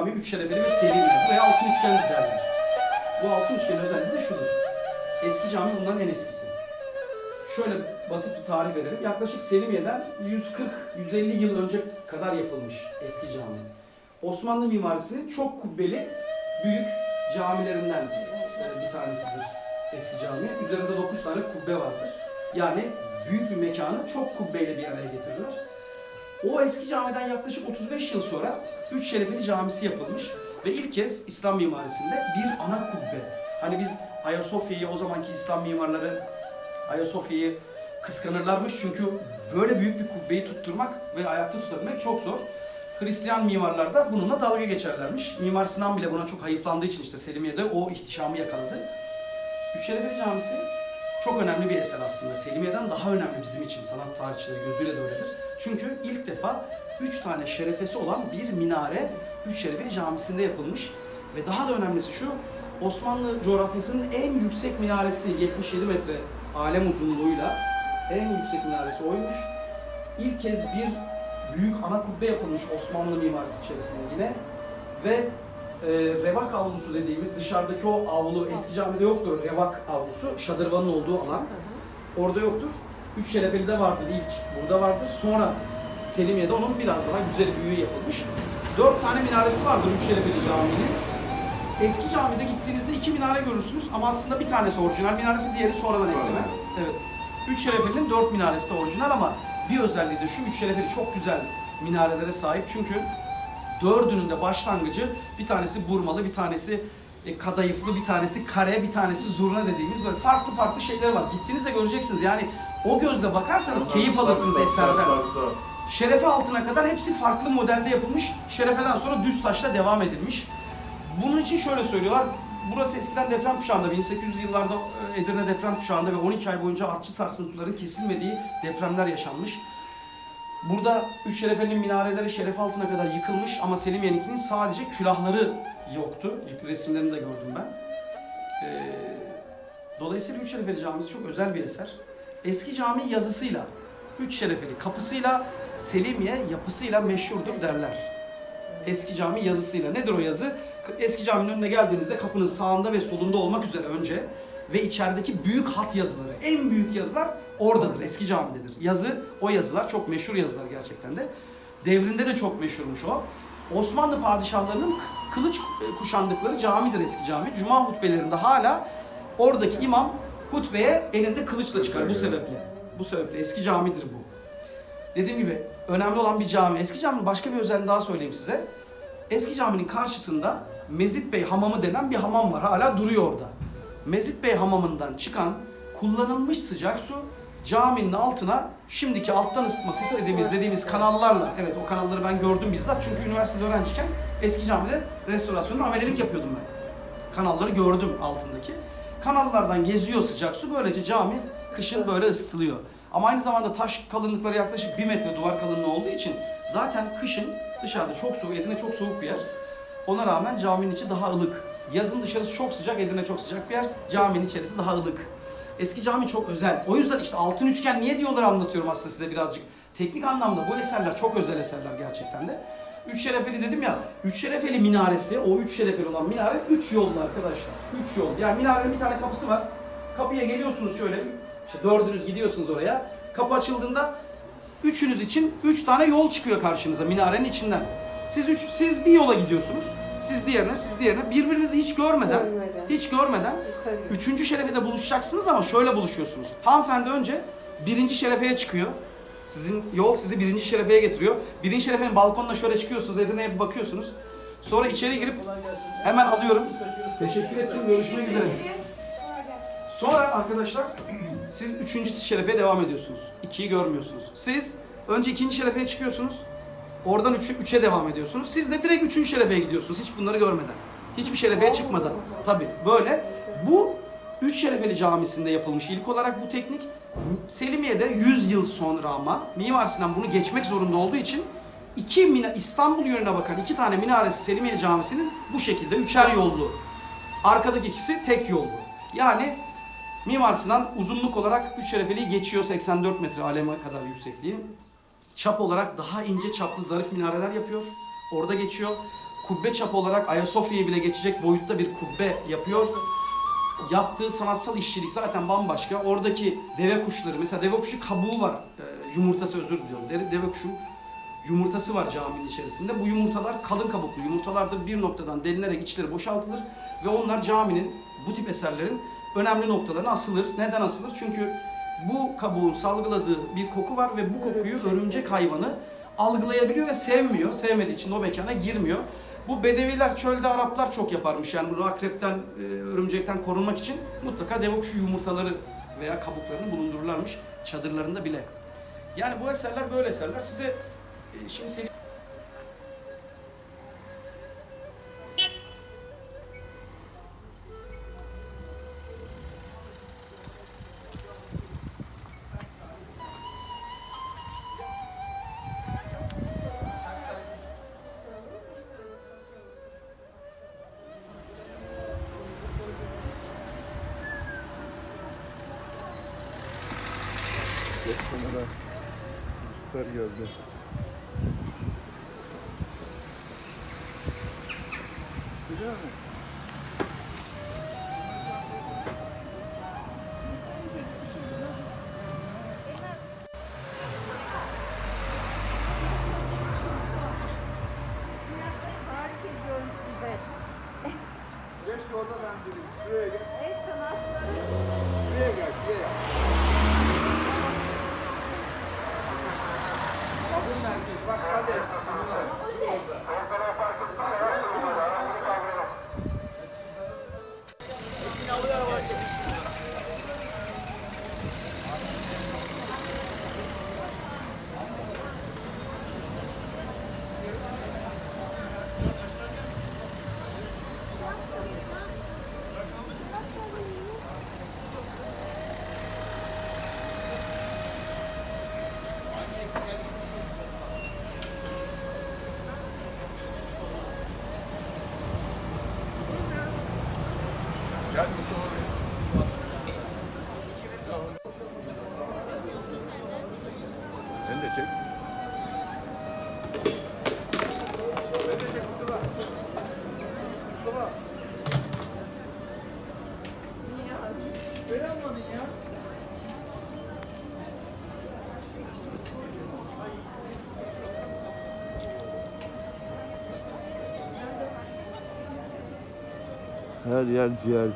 Cami üç şerefeli ve Selimiye. Buraya altın üçgen derler. Bu altın üçgenin özelliği de şudur. Eski cami bunların en eskisi. Şöyle basit bir tarih verelim. Yaklaşık Selimiye'den 140-150 yıl önce kadar yapılmış eski cami. Osmanlı mimarisinin çok kubbeli büyük camilerinden bir tanesidir eski cami. Üzerinde 9 tane kubbe vardır. Yani büyük bir mekanı çok kubbeyle bir araya getirdiler. O eski camiden yaklaşık 35 yıl sonra Üç Şerefeli Camisi yapılmış ve ilk kez İslam mimarisinde bir ana kubbe. Hani biz Ayasofya'yı o zamanki İslam mimarları Ayasofya'yı kıskanırlarmış çünkü böyle büyük bir kubbeyi tutturmak ve ayakta tutabilmek çok zor. Hristiyan mimarlar da bununla dalga geçerlermiş. Mimar Sinan bile buna çok hayıflandığı için işte Selimiye'de o ihtişamı yakaladı. Üç Şerefeli Camisi çok önemli bir eser aslında. Selimiye'den daha önemli bizim için sanat tarihçileri gözüyle de öyledir. Çünkü ilk defa üç tane şerefesi olan bir minare Üç Şerefeli Camisi'nde yapılmış. Ve daha da önemlisi şu, Osmanlı coğrafyasının en yüksek minaresi 77 metre alem uzunluğuyla en yüksek minaresi oymuş. İlk kez bir büyük ana kubbe yapılmış Osmanlı mimarisi içerisinde yine ve e, revak avlusu dediğimiz dışarıdaki o avlu eski camide yoktur revak avlusu şadırvanın olduğu alan orada yoktur. Üç şerefeli de vardır ilk burada vardır. Sonra Selimiye'de onun biraz daha güzel büyüğü yapılmış. Dört tane minaresi vardır Üç Şerefeli Camii'nin. Eski camide gittiğinizde iki minare görürsünüz ama aslında bir tanesi orijinal minaresi, diğeri sonradan ekleme. Evet. Üç Şerefeli'nin dört minaresi de orijinal ama bir özelliği de şu, Üç Şerefeli çok güzel minarelere sahip çünkü dördünün de başlangıcı bir tanesi burmalı, bir tanesi e, kadayıflı, bir tanesi kare, bir tanesi zurna dediğimiz böyle farklı farklı şeyler var. Gittiğinizde göreceksiniz yani o gözle bakarsanız keyif alırsınız eserden. Şerefe altına kadar hepsi farklı modelde yapılmış. Şerefeden sonra düz taşla devam edilmiş. Bunun için şöyle söylüyorlar. Burası eskiden deprem kuşağında, 1800 yıllarda e, Edirne deprem kuşağında ve 12 ay boyunca artçı sarsıntıların kesilmediği depremler yaşanmış. Burada Üç Şerefeli'nin minareleri şeref altına kadar yıkılmış ama Selimiye'ninkinin sadece külahları yoktu. İlk resimlerini de gördüm ben. Ee, dolayısıyla Üç Şerefeli Camisi çok özel bir eser. Eski cami yazısıyla, Üç Şerefeli kapısıyla, Selimiye yapısıyla meşhurdur derler. Eski cami yazısıyla. Nedir o yazı? Eski caminin önüne geldiğinizde kapının sağında ve solunda olmak üzere önce ve içerideki büyük hat yazıları, en büyük yazılar oradadır, eski camidedir. Yazı, o yazılar çok meşhur yazılar gerçekten de. Devrinde de çok meşhurmuş o. Osmanlı padişahlarının kılıç kuşandıkları camidir eski cami. Cuma hutbelerinde hala oradaki imam hutbeye elinde kılıçla çıkar bu sebeple. Bu sebeple eski camidir bu. Dediğim gibi önemli olan bir cami. Eski caminin başka bir özelliğini daha söyleyeyim size. Eski caminin karşısında Mezit Bey Hamamı denen bir hamam var. Hala duruyor orada. Mezit Bey Hamamı'ndan çıkan kullanılmış sıcak su caminin altına şimdiki alttan ısıtma sesi dediğimiz dediğimiz kanallarla evet o kanalları ben gördüm bizzat çünkü üniversitede öğrenciyken eski camide restorasyonda amelelik yapıyordum ben. Kanalları gördüm altındaki. Kanallardan geziyor sıcak su böylece cami kışın böyle ısıtılıyor. Ama aynı zamanda taş kalınlıkları yaklaşık 1 metre duvar kalınlığı olduğu için zaten kışın dışarıda çok soğuk, Edirne çok soğuk bir yer. Ona rağmen caminin içi daha ılık. Yazın dışarısı çok sıcak, Edirne çok sıcak bir yer. Caminin içerisi daha ılık. Eski cami çok özel. O yüzden işte altın üçgen niye diyorlar anlatıyorum aslında size birazcık. Teknik anlamda bu eserler çok özel eserler gerçekten de. Üç şerefeli dedim ya, üç şerefeli minaresi, o üç şerefeli olan minare üç yollu arkadaşlar. Üç yol. Yani minarenin bir tane kapısı var. Kapıya geliyorsunuz şöyle, işte dördünüz gidiyorsunuz oraya. Kapı açıldığında üçünüz için üç tane yol çıkıyor karşınıza minarenin içinden. Siz üç, siz bir yola gidiyorsunuz. Siz diğerine, siz diğerine. Birbirinizi hiç görmeden, Görmeden. hiç görmeden Yukarı. Üçüncü şerefede buluşacaksınız ama şöyle buluşuyorsunuz. Hanımefendi önce birinci şerefeye çıkıyor. Sizin yol sizi birinci şerefeye getiriyor. Birinci şerefenin balkonuna şöyle çıkıyorsunuz, Edirne'ye bir bakıyorsunuz. Sonra içeri girip hemen alıyorum. Teşekkür ederim. Görüşmek üzere. Sonra arkadaşlar siz üçüncü şerefeye devam ediyorsunuz. İkiyi görmüyorsunuz. Siz önce ikinci şerefeye çıkıyorsunuz. Oradan üçü, üçe devam ediyorsunuz. Siz de direkt üçüncü şerefeye gidiyorsunuz hiç bunları görmeden. Hiçbir şerefeye çıkmadan. Tabi böyle. Bu Üç Şerefeli Camisi'nde yapılmış ilk olarak bu teknik. Selimiye'de 100 yıl sonra ama Mimar Sinan bunu geçmek zorunda olduğu için iki mina, İstanbul yönüne bakan iki tane minaresi Selimiye Camisi'nin bu şekilde üçer yollu. Arkadaki ikisi tek yollu. Yani Mimar Sinan uzunluk olarak Üç Şerefeli'yi geçiyor 84 metre aleme kadar yüksekliği. Çap olarak daha ince çaplı zarif minareler yapıyor. Orada geçiyor. kubbe çapı olarak Ayasofya'yı bile geçecek boyutta bir kubbe yapıyor. Yaptığı sanatsal işçilik zaten bambaşka. Oradaki deve kuşları, mesela deve kuşu kabuğu var. Ee, yumurtası özür diliyorum. Deve, deve kuşu yumurtası var caminin içerisinde. Bu yumurtalar kalın kabuklu yumurtalardır. Bir noktadan delinerek içleri boşaltılır ve onlar caminin bu tip eserlerin önemli noktalarına asılır. Neden asılır? Çünkü bu kabuğun salgıladığı bir koku var ve bu kokuyu örümcek hayvanı algılayabiliyor ve sevmiyor. Sevmediği için o mekana girmiyor. Bu bedeviler, çölde Araplar çok yaparmış. Yani bunu akrepten, e, örümcekten korunmak için mutlaka deve kuşu yumurtaları veya kabuklarını bulundururlarmış çadırlarında bile. Yani bu eserler böyle eserler. Size e, şimdi seni Geç kamera. Turistler geldi. Güzel mi? Her yer ciğerci.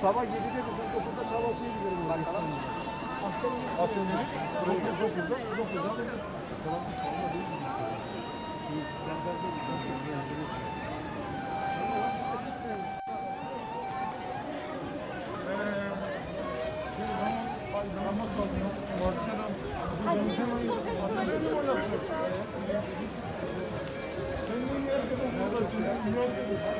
Sabah 7'de de 9'da kahvaltıya giderim. Bakalım. Akşamları 9'da 9'da 9'da Allah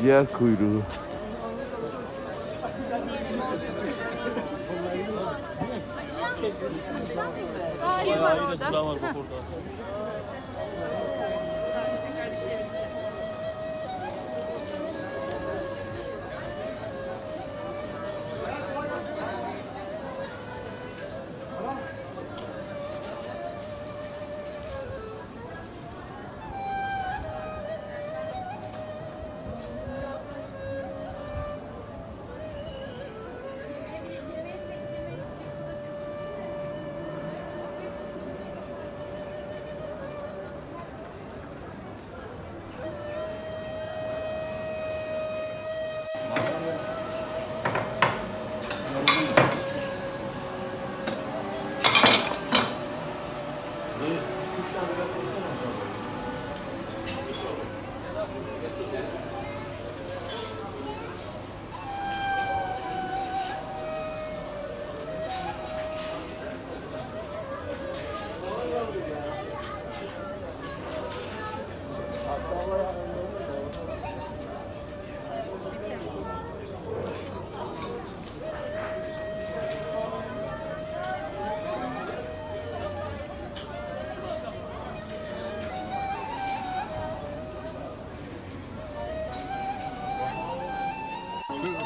Ciğer kuyruğu. Şey var orada. sıra var bak orada.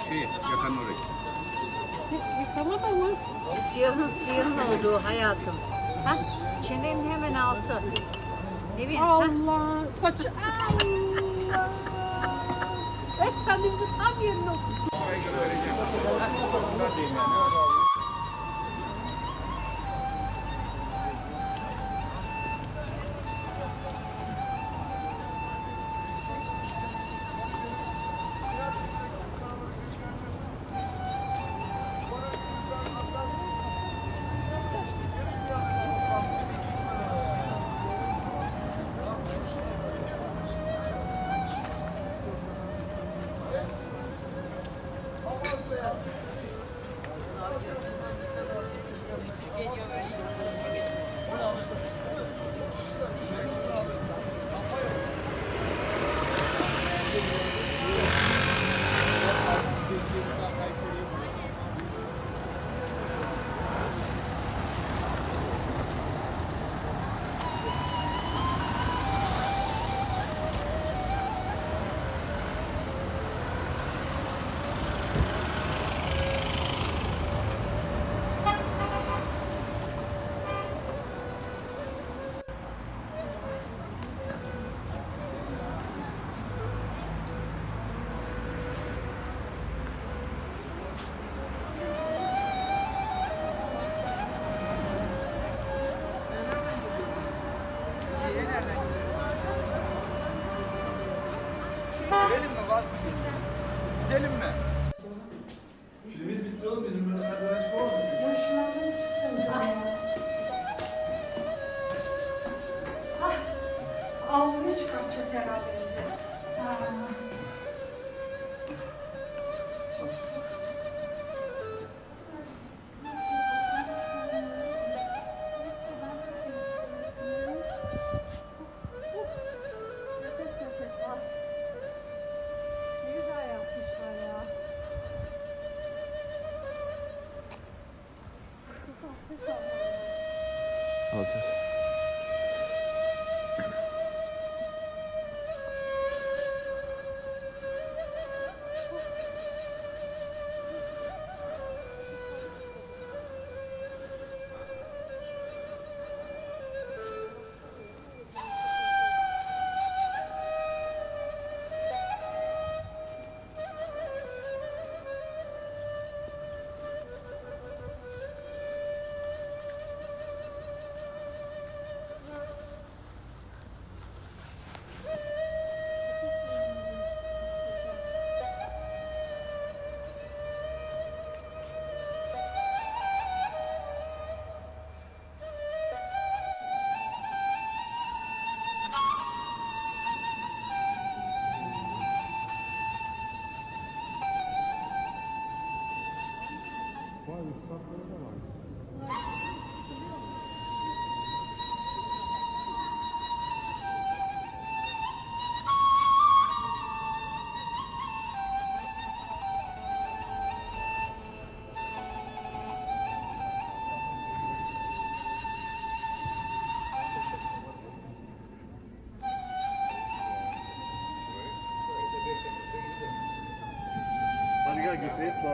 Şey, yakanın orayı. Siyahın siyahın olduğu hayatım. Ha? Çenenin hemen altı. Evet. ha? Allah saçı Allah. Evet sen de bizi tam yerine oturttun.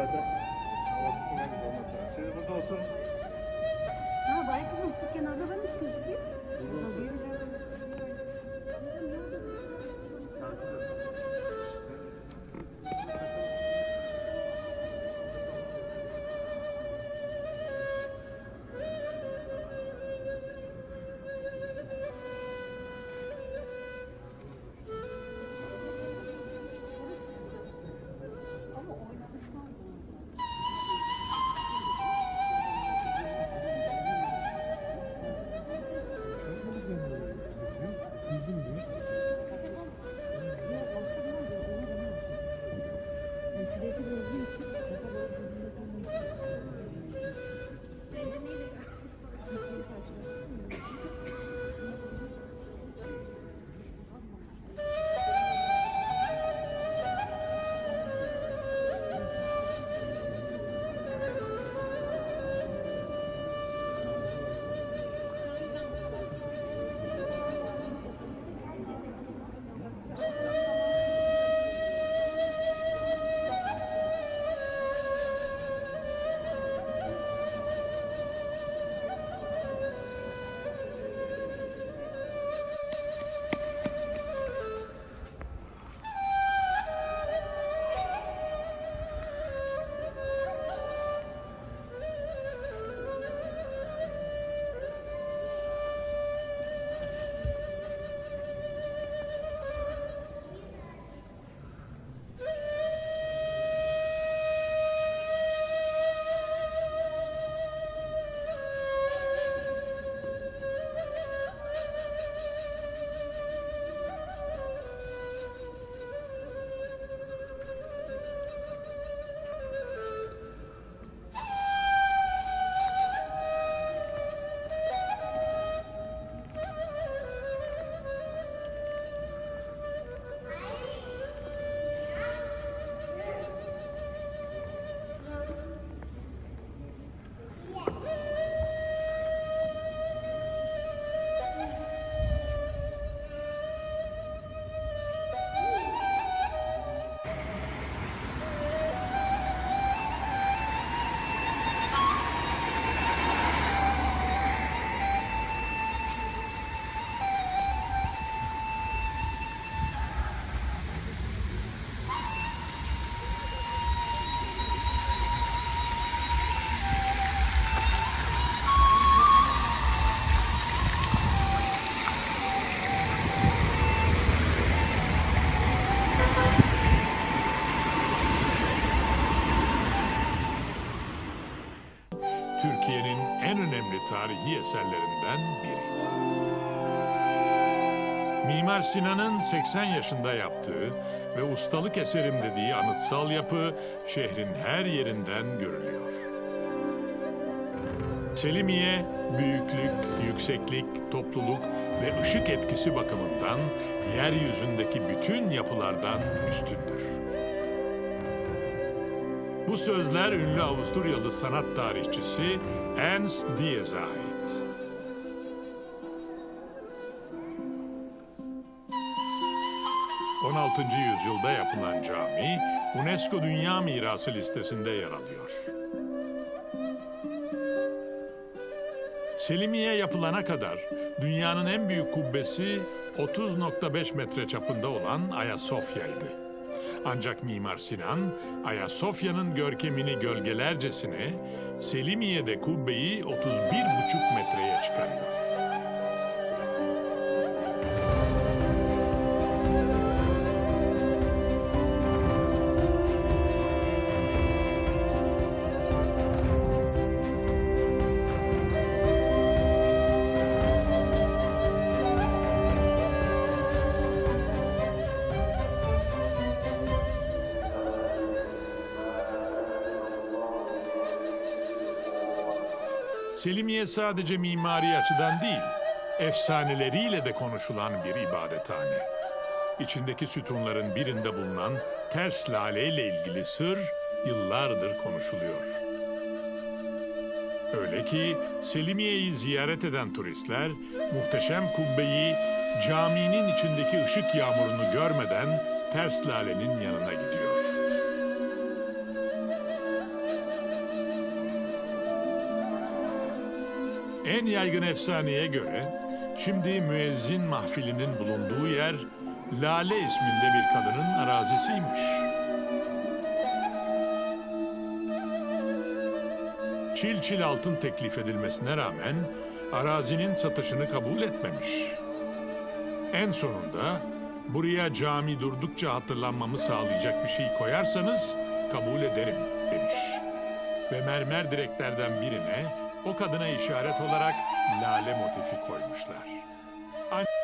好的。Mimar Sinan'ın 80 yaşında yaptığı ve ustalık eserim dediği anıtsal yapı şehrin her yerinden görülüyor. Selimiye, büyüklük, yükseklik, topluluk ve ışık etkisi bakımından yeryüzündeki bütün yapılardan üstündür. Bu sözler ünlü Avusturyalı sanat tarihçisi Ernst Diez'e ...16. yüzyılda yapılan cami... ...UNESCO Dünya Mirası listesinde yer alıyor. Selimiye yapılana kadar dünyanın en büyük kubbesi 30.5 metre çapında olan Ayasofya'ydı. Ancak Mimar Sinan, Ayasofya'nın görkemini gölgelercesine Selimiye'de kubbeyi 31,5 metreye çıkarıyor. Selimiye sadece mimari açıdan değil, efsaneleriyle de konuşulan bir ibadethane. İçindeki sütunların birinde bulunan ters lale ile ilgili sır yıllardır konuşuluyor. Öyle ki Selimiye'yi ziyaret eden turistler muhteşem kubbeyi caminin içindeki ışık yağmurunu görmeden ters lalenin yanına gidiyor. En yaygın efsaneye göre şimdi müezzin mahfilinin bulunduğu yer Lale isminde bir kadının arazisiymiş. Çil çil altın teklif edilmesine rağmen arazinin satışını kabul etmemiş. En sonunda buraya cami durdukça hatırlanmamı sağlayacak bir şey koyarsanız kabul ederim demiş. Ve mermer direklerden birine o kadına işaret olarak lale motifi koymuşlar. An-